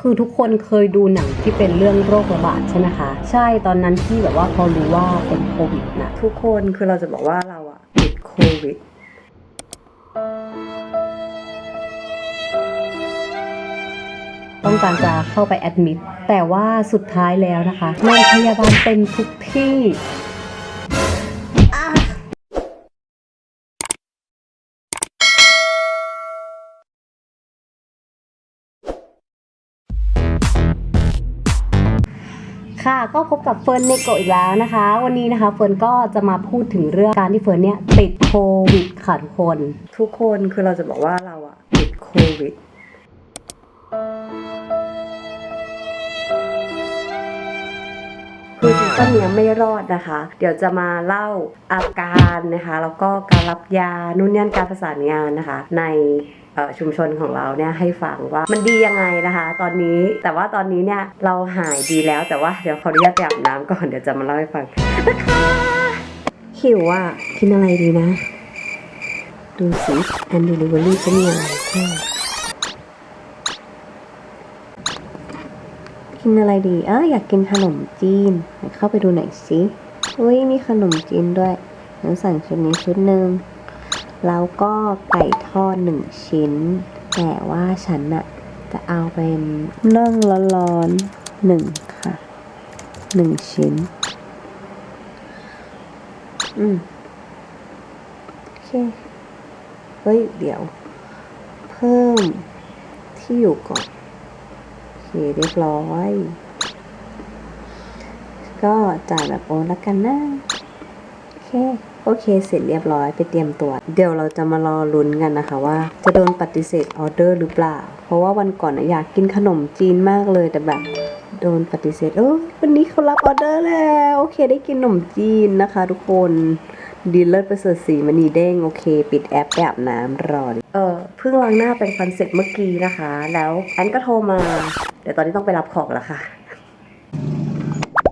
คือทุกคนเคยดูหนังที่เป็นเรื่องโรคระบาดใช่ไหมคะ ใช่ตอนนั้นที่แบบว่าพอรู้ว่าเป็นโควิดนะทุกคนคือเราจะบอกว่าเราอะติดโควิดต้องการจะเข้าไปแอดมิดแต่ว่าสุดท้ายแล้วนะคะโรงพยาบาลเต็มทุกที่ ค่ะก็พบกับเฟิร์นเนโกอีกแล้วนะคะ วันนี้นะคะเฟิร์นก็จะมาพูดถึงเรื่องการที่เฟิร์นเนี่ยติดโควิดค่ะทุกคน ทุกคนคือเราจะบอกว่าเราอะติดโควิด คือซีซั่นเนี้ยไม่รอดนะคะ เดี๋ยวจะมาเล่าอาการนะคะแล้วก็การรับยานู่นนี่นการประสานงานนะคะ ในเอ่อชุมชนของเราเนี่ยให้ฟังว่ามันดียังไงนะคะ ตอนนี้แต่ว่าตอนนี้เนี่ยเราหายดีแล้วแต่ว่าเดี๋ยวขออนุญาตไปอาบน้ำก่อนเดี๋ยวจะมาเล่าให้ฟังนะคะหิวอะกินอะไรดีนะ ดูสิแอนดิลิเวอรี่จะมีอะไรบ้าง กินอะไรดีเอออยากกินขนมจีน เข้าไปดูหน่อยสิอุ้ยมีขนมจีนด้วยงั้นสั่งชุดนี้ชุดหนึ่งแล้วก็ไก่ทอดหนึ่งชิ้น แต่ว่าฉันอะจะเอาเป็นน่องร้อนๆหนึ่งค่ะหนึ่งชิ้น อืมโอเค เฮ้ย เดี๋ยว เพิ่มที่อยู่ก่อน เคเรียบร้อย ก็จ่ายแบบโอนแล้วกันนะ โอเค โอเค เสร็จเรียบร้อยไปเตรียมตัว เดี๋ยวเราจะมารอลุ้นกันนะคะว่า จะโดนปฏิเสธออเดอร์หรือเปล่า เพราะว่าวันก่อนอะอยากกินขนมจีนมากเลยแต่แบบโดนปฏิเสธ เออวันนี้เขารับออเดอร์แล้ว โอเคได้กินขนมจีนนะคะทุกคน ดีเลิศประเสริฐสีมณีเด้งโอเค ปิดแอปไปอบน้ำรอดเออเพิ่งล้างหน้าเป็นฟันเสร็จเมื่อกี้นะคะ แล้วแอนก็โทรมา เดี๋ยวตอนนี้ต้องไปรับของแล้วค่ะ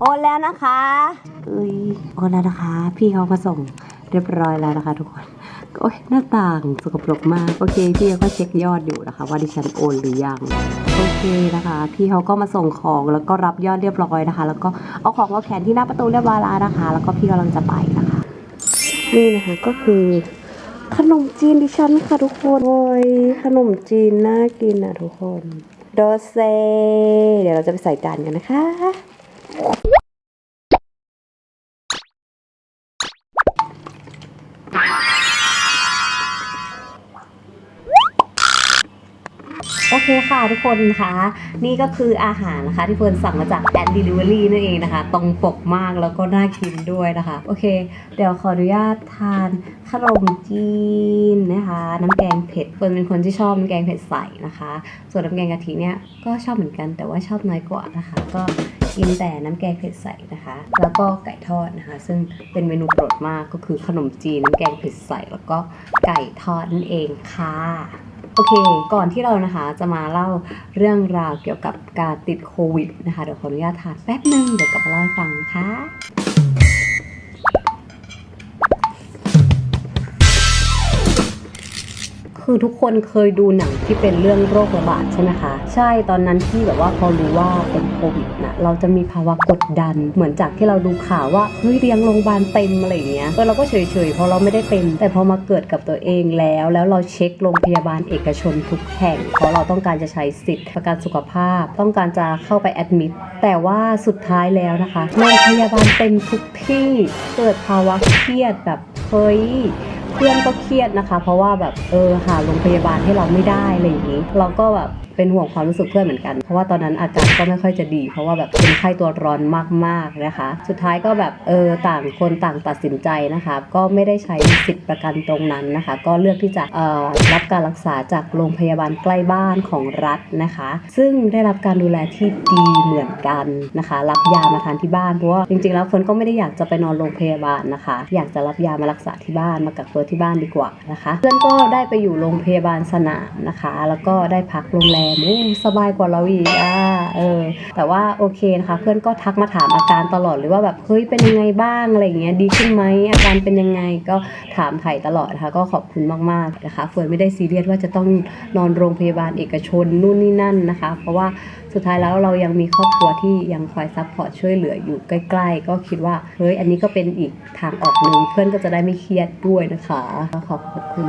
โอนแล้วนะคะเอ้ยโอนแล้วนะคะ พี่เขามาส่งเรียบร้อยแล้วนะคะทุกคนโอ้ยหน้าต่างสกปรกมาก โอเค พี่เขาก็เช็คยอดอยู่นะคะ ว่าดิฉันโอนหรือยัง โอเคนะคะ พี่เขาก็มาส่งของแล้วก็รับยอดเรียบร้อยนะคะ แล้วก็เอาของมาแขวนที่หน้าประตูเรียบร้อยแล้วนะคะ แล้วก็พี่กำลังจะไปนะคะ นี่นะคะก็คือขนมจีนดิฉันค่ะทุกคนโอ้ยขนมจีนน่ากินอะทุกคน โดเซ เดี๋ยวเราจะไปใส่จานกันนะคะ โอเคค่ะทุกคนคะนี่ก็คืออาหารนะคะที่เฟิร์นสั่งมาจากแอนดิลิเวอรี่นั่นเองนะคะ ตรงปกมากแล้วก็น่ากินด้วยนะคะ โอเค เดี๋ยวขออนุญาตทานขนมจีนนะคะ น้ำแกงเผ็ดเฟิร์นเป็นคนที่ชอบน้ำแกงเผ็ดใสนะคะ ส่วนน้ำแกงกะทิเนี่ยก็ชอบเหมือนกันแต่ว่าชอบน้อยกว่านะคะ ก็กินแต่น้ำแกงเผ็ดใสนะคะ แล้วก็ไก่ทอดนะคะ ซึ่งเป็นเมนูโปรดมากก็คือขนมจีนน้ำแกงเผ็ดใสแล้วก็ไก่ทอดนั่นเองค่ะ โอเค ก่อนที่เรานะคะจะมาเล่าเรื่องราวเกี่ยวกับการติดโควิดนะคะ เดี๋ยวขออนุญาตทานแป๊บหนึ่งเดี๋ยวกลับมาเล่าให้ฟังนะคะ คือทุกคนเคยดูหนังที่เป็นเรื่องโรคระบาดใช่ไหมคะ ใช่ตอนนั้นที่แบบว่าพอรู้ว่าเป็นโควิดนะเราจะมีภาวะกดดัน เหมือนจากที่เราดูข่าวว่าเฮ้ยเรียงโรงพยาบาลเต็มอะไรอย่างเงี้ยเออเราก็เฉยๆเพราะเราไม่ได้เป็น แต่พอมาเกิดกับตัวเองแล้ว แล้วเราเช็คโรงพยาบาลเอกชนทุกแห่ง เพราะเราต้องการจะใช้สิทธิ์ประกันสุขภาพ ต้องการจะเข้าไปแอดมิดแต่ว่าสุดท้ายแล้วนะคะโรงพยาบาลเต็มทุกที่เกิดภาวะเครียดแบบเฮ้ย พื่อนก็เครียดนะคะ เพราะว่าแบบเออหาโรงพยาบาลให้เราไม่ได้อะไรอย่างนี้ เราก็แบบ เป็นห่วงความรู้สึกเพื่อนเหมือนกัน เพราะว่าตอนนั้นอาการก็ไม่ค่อยจะดี เพราะว่าแบบเป็นไข้ตัวร้อนมากๆนะคะ สุดท้ายก็แบบเออต่างคนต่างตัดสินใจนะคะก็ไม่ได้ใช้สิทธิ์ประกันตรงนั้นนะคะ ก็เลือกที่จะเอ่อรับการรักษาจากโรงพยาบาลใกล้บ้านของรัฐนะคะ ซึ่งได้รับการดูแลที่ดีเหมือนกันนะคะ รับยามาทานที่บ้านเพราะว่าจริงๆแล้วเฟิร์นก็ไม่ได้อยากจะไปนอนโรงพยาบาลนะคะ อยากจะรับยามารักษาที่บ้านมากักตัวที่บ้านดีกว่านะคะ เพื่อนก็ได้ไปอยู่โรงพยาบาลสนามนะคะ แล้วก็ได้พักโรงแรมอู้สบายกว่าเราอีกอ่าเออแต่ว่าโอเคนะคะ เพื่อนก็ทักมาถามอาการตลอดเลยว่าแบบเฮ้ยเป็นยังไงบ้างอะไรอย่างเงี้ยดีขึ้นไหมอาการเป็นยังไงก็ถามไถ่ตลอดนะคะก็ขอบคุณมากๆนะคะเฟิร์นไม่ได้ซีเรียสว่าจะต้องนอนโรงพยาบาลเอกชนนู่นนี่นั่นนะคะ เพราะว่าสุดท้ายแล้วเรายังมีครอบครัวที่ยังคอยซัพพอร์ตช่วยเหลืออยู่ใกล้ ๆ ก็คิดว่าเฮ้ยอันนี้ก็เป็นอีกทางออกหนึ่งเพื่อนก็จะได้ไม่เครียดด้วยนะคะขอบคุณ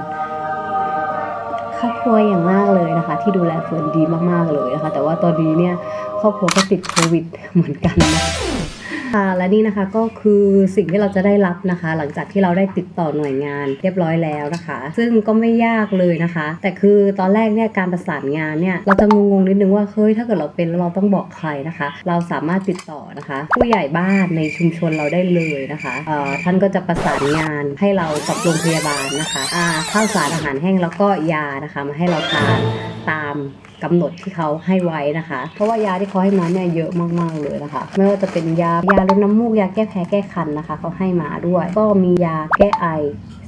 ครอบครัวอย่างมากเลยนะคะ ที่ดูแลเฟิร์นดีมากๆเลยนะคะ แต่ว่าตอนนี้เนี่ยครอบครัวก็ติดโควิดเหมือนกันนะ ค่ะและนี่นะคะก็คือสิ่งที่เราจะได้รับนะคะ หลังจากที่เราได้ติดต่อหน่วยงานเรียบร้อยแล้วนะคะ ซึ่งก็ไม่ยากเลยนะคะ แต่คือตอนแรกเนี่ยการประสานงานเนี่ยเราจะงงๆนิดนึงว่าเฮ้ยถ้าเกิดเราเป็นเราต้องบอกใครนะคะ เราสามารถติดต่อนะคะ ผู้ใหญ่บ้านในชุมชนเราได้เลยนะคะเอ่อท่านก็จะประสานงานให้เรากับโรงพยาบาลนะคะอ่าข้าวสารอาหารแห้งแล้วก็ยานะคะมาให้เราทานตาม กำหนดที่เขาให้ไว้นะคะ เพราะว่ายาที่เขาให้มาเนี่ยเยอะมากๆเลยนะคะ ไม่ว่าจะเป็นยายาลดน้ำมูกยาแก้แพ้แก้คันนะคะเขาให้มาด้วย ก็มียาแก้ไอ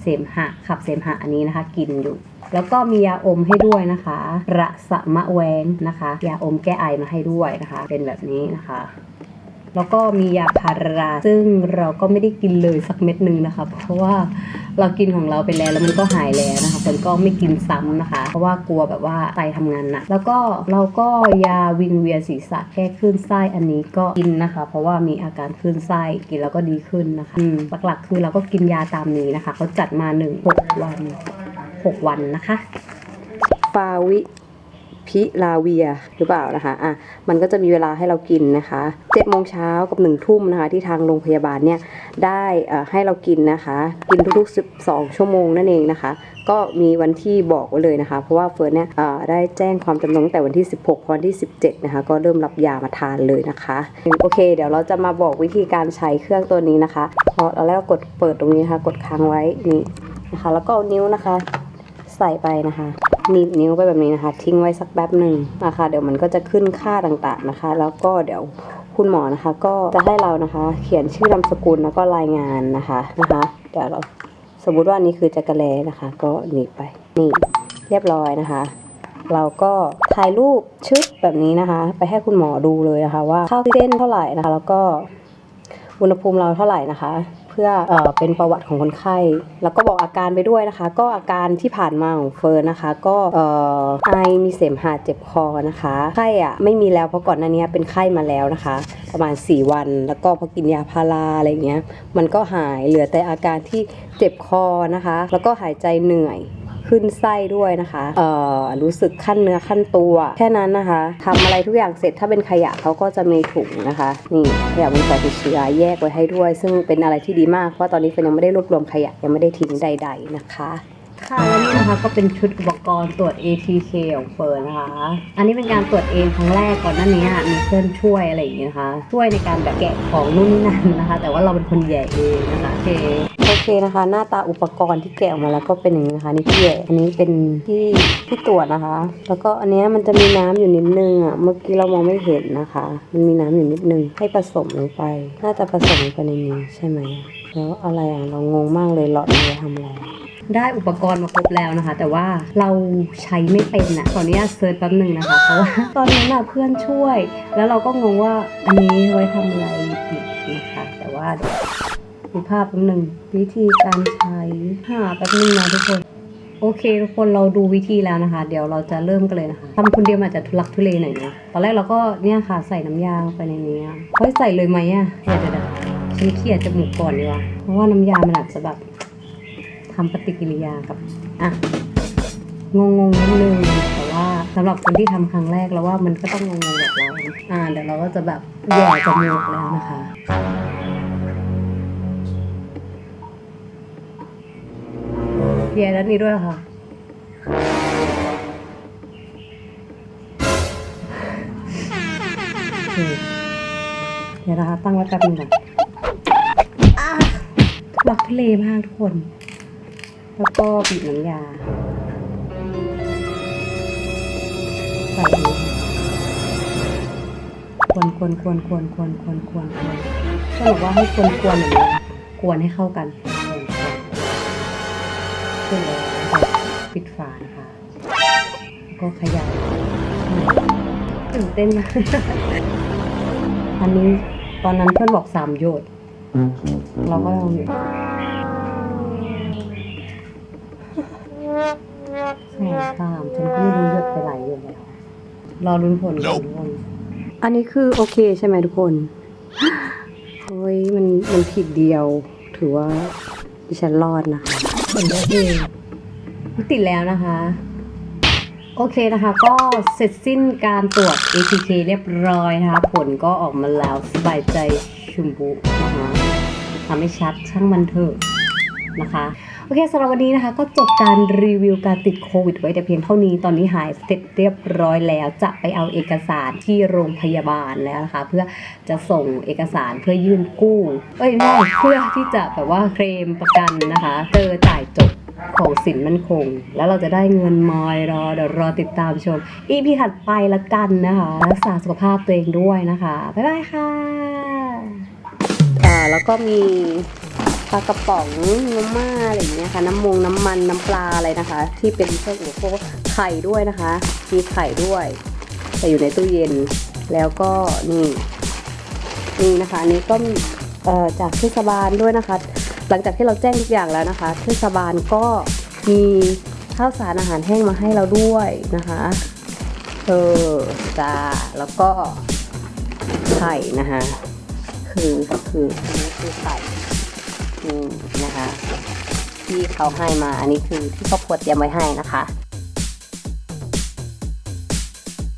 เสมหะขับเสมหะอันนี้นะคะ กินอยู่แล้วก็มียาอมให้ด้วยนะคะ ระสะมะแวงนะคะ ยาอมแก้ไอมาให้ด้วยนะคะ เป็นแบบนี้นะคะ แล้วก็มียาพารา ซึ่งเราก็ไม่ได้กินเลยสักเม็ดหนึ่งนะคะ เพราะว่าเรากินของเราไปแล้วแล้วมันก็หายแล้วนะคะคนก็ไม่กินซ้ำนะคะ เพราะว่ากลัวแบบว่าไตทำงานหนัก แล้วก็เราก็ยาวิงเวียนศีรษะแก้คลื่นไส้อันนี้ก็กินนะคะ เพราะว่ามีอาการคลื่นไส้กินแล้วก็ดีขึ้นนะคะอืมหลักๆคือเราก็กินยาตามนี้นะคะเขาจัดมาหนึ่งหกวันหกวันนะคะ ฟาวิ พิลาเวียหรือเปล่านะคะอะมันก็จะมีเวลาให้เรากินนะคะ7จ็ดโมงเช้ากับ1นึ่ทุ่มนะคะที่ทางโรงพยาบาลเนี่ยได้อ่ให้เรากินนะคะ กินทุกๆ 12 ชั่วโมงนั่นเองนะคะ ก็มีวันที่บอกไว้เลยนะคะ เพราะว่าเฟิร์นเนี่ยอ่อได้แจ้งความจำนงตั้งแต่วันที่ 16พอวันที่ 17 นะคะ ก็เริ่มรับยามาทานเลยนะคะโอเค เดี๋ยวเราจะมาบอกวิธีการใช้เครื่องตัวนี้นะคะพอเราแล้วกดเปิดตรงนี้นะคะ กดค้างไว้นี่นะคะ แล้วก็เอานิ้วนะคะ ใส่ไปนะคะ หนีบนิ้วไปแบบนี้นะคะ ทิ้งไว้สักแป๊บหนึ่งนะคะเดี๋ยวมันก็จะขึ้นค่าต่างๆนะคะ แล้วก็เดี๋ยวคุณหมอนะคะ ก็จะให้เรานะคะ เขียนชื่อนามสกุลแล้วก็รายงานนะคะนะคะ เดี๋ยวเราสมมุติว่านี้คือจักรแลนะคะ ก็หนีบไปนี่เรียบร้อยนะคะ เราก็ถ่ายรูปชึบแบบนี้นะคะ ไปให้คุณหมอดูเลยนะคะ ว่าค่าออกซิเจนเท่าไหร่นะคะ แล้วก็อุณหภูมิเราเท่าไหร่นะคะ เพื่อเออเป็นประวัติของคนไข้ แล้วก็บอกอาการไปด้วยนะคะ ก็อาการที่ผ่านมาของเฟิร์นนะคะ ก็เออไอมีเสมหะเจ็บคอนะคะไข้อะไม่มีแล้วเพราะก่อนหน้านี้เป็นไข้มาแล้วนะคะ ประมาณ 4 วัน แล้วก็พอกินยาพาราอะไรเงี้ยมันก็หายเหลือแต่อาการที่เจ็บคอนะคะ แล้วก็หายใจเหนื่อย ขึ้นไส้ด้วยนะคะเอ่อรู้สึกขั้นเนื้อขั้นตัว แค่นั้นนะคะทำอะไรทุกอย่างเสร็จถ้าเป็นขยะเขาก็จะมีถุงนะคะ นี่ขยะมูลฝอยติดเชื้อแยกไว้ให้ด้วย ซึ่งเป็นอะไรที่ดีมากเพราะตอนนี้เฟินยังไม่ได้รวบรวมขยะยังไม่ได้ทิ้งใด ๆนะคะค่ะและนี่นะคะก็เป็นชุดอุปกรณ์ตรวจ ATK ของเฟิร์นนะคะ อันนี้เป็นการตรวจเองครั้งแรกก่อนหน้านี้มีเพื่อนช่วยอะไรอย่างเงี้ยนะคะ ช่วยในการแบบแกะของนู่นนี่นั่นนะคะ แต่ว่าเราเป็นคนแย่เองนะคะโอเค โอเคนะคะ หน้าตาอุปกรณ์ที่แกะออกมาแล้วก็เป็นอย่างนี้นะคะนี่ที่แย่อันนี้เป็นที่ที่ตรวจนะคะ แล้วก็อันนี้มันจะมีน้ำอยู่นิดนึงอะเมื่อกี้เรามองไม่เห็นนะคะ มันมีน้ำอยู่นิดนึงให้ผสมลงไป น่าจะผสมลงไปในนี้ใช่ไหมแล้วอะไรอะเรางงมากเลยหลอดนี้ทำอะไรได้อุปกรณ์มาครบแล้วนะคะ แต่ว่าเราใช้ไม่เป็นนะขออนุญาตเซิร์ชแป๊บหนึ่งนะคะเพราะว่าตอนนั้นน่ะเพื่อนช่วย แล้วเราก็งงว่าอันนี้ไว้ทำอะไรผิดนะคะ แต่ว่าเดี๋ยว ดูภาพแป๊บหนึ่งวิธีการใช้หาแป๊บนึงนะทุกคน โอเคทุกคนเราดูวิธีแล้วนะคะ เดี๋ยวเราจะเริ่มกันเลยนะคะทำคนเดียวอาจจะทุลักทุเลหน่อยนะตอนแรกเราก็เนี่ยค่ะใส่น้ำยาลงไปในนี้อะเฮ้ยใส่เลยไหมอะเดี๋ยวเดี๋ยวฉันเคลียร์จมูกก่อนดีกว่าเพราะว่าน้ำยามันอาจจะแบบทำปฏิกิริยากับอะงงงนิดนึงแต่ว่าสำหรับคนที่ทำครั้งแรกแล้วว่ามันก็ต้องงงๆแบบเราอ่าเดี๋ยวเราก็จะแบบแย่จมูกแล้วนะคะ แย่ด้านนี้ด้วยค่ะ เดี๋ยวนะคะตั้งไว้แป๊บนึงก่อนอะทุลักทุเลมากทุกคน แล้วก็บีบน้ำยาใส่ลงควรควรควรควรควรควรควรควรก็บอกว่าให้ควรควรอย่างนี้นะกวนให้เข้ากัน ควรควรขึ้นแล้วก็ปิดฝานะคะแล้วก็เขยายตื่นเต้นมากอันนี้ตอนนั้นเพื่อนบอกสามหยดเราก็ลองดูสองสามฉันก็ไม่รู้หยดไปไหลอยู่แล้วรอรุนผลก่อนทุกคนอันนี้คือโอเคใช่ไหมทุกคนโอ้ยมันมันผิดเดียว ถือว่าดิฉันรอดนะคะ ผลได้เองติดแล้วนะคะ โอเคนะคะ ก็เสร็จสิ้นการตรวจ ATK เรียบร้อยนะคะ ผลก็ออกมาแล้วสบายใจชุมบุนะคะทำให้ชัดช่างมันเถอะนะคะ เคสำหรับวันนี้นะคะ ก็จบการรีวิวการติดโควิดไว้แต่เพียงเท่านี้ตอนนี้หายเสร็จเรียบร้อยแล้ว จะไปเอาเอกสารที่โรงพยาบาลแล้วนะคะ เพื่อจะส่งเอกสารเพื่อยื่นกู้เอ้ยไม่เพื่อที่จะแบบว่าเคลมประกันนะคะเจอจ่ายจบของสินมั่นคง แล้วเราจะได้เงินมอยรอเดี๋ยวรอติดตามชม อีพีถัดไปละกันนะคะรักษาสุขภาพตัวเองด้วยนะคะ บ๊ายบายค่ะอ่าแล้วก็มี ปลากระป๋องน้ำมาอะไรอย่างเงี้ยค่ะ น้ำมงน้ำมันน้ำปลาอะไรนะคะ ที่เป็นพวกอุปโภคไข่ด้วยนะคะมีไข่ด้วยแต่อยู่ในตู้เย็น แล้วก็นี่นี่นะคะอันนี้ก็จากเทศบาลด้วยนะคะ หลังจากที่เราแจ้งทุกอย่างแล้วนะคะเทศบาลก็มีข้าวสารอาหารแห้งมาให้เราด้วยนะคะเออจ้าแล้วก็ไข่นะคะ คือคืออันนี้คือไข่ นี่นะคะ ที่เขาให้มาอันนี้คือที่ครอบครัวเตรียมไว้ให้นะคะ